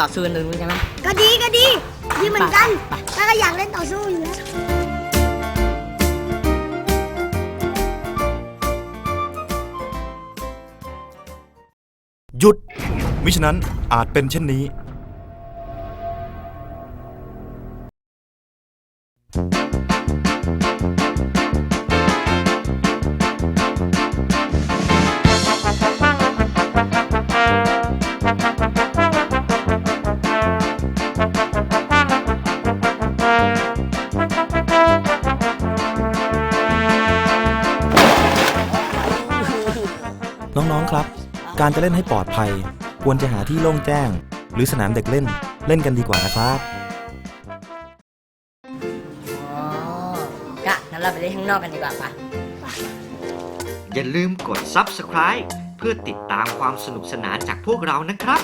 ต่อสู้กันตรงนู้นใช่ไหมก็ดีก็ดีดีเหมือนกันไปแล้วก็อยากเล่นต่อสู้อยู่แล้วหยุด มิฉะนั้นอาจเป็นเช่นนี้ น้องๆครับ การจะเล่นให้ปลอดภัย ควรจะหาที่โล่งแจ้ง หรือสนามเด็กเล่นเล่นกันดีกว่านะครับ อ๋อกะงั้นเราไปเล่นข้างนอกกันดีกว่าปะอย่าลืมกด Subscribe เพื่อติดตามความสนุกสนานจากพวกเรานะครับ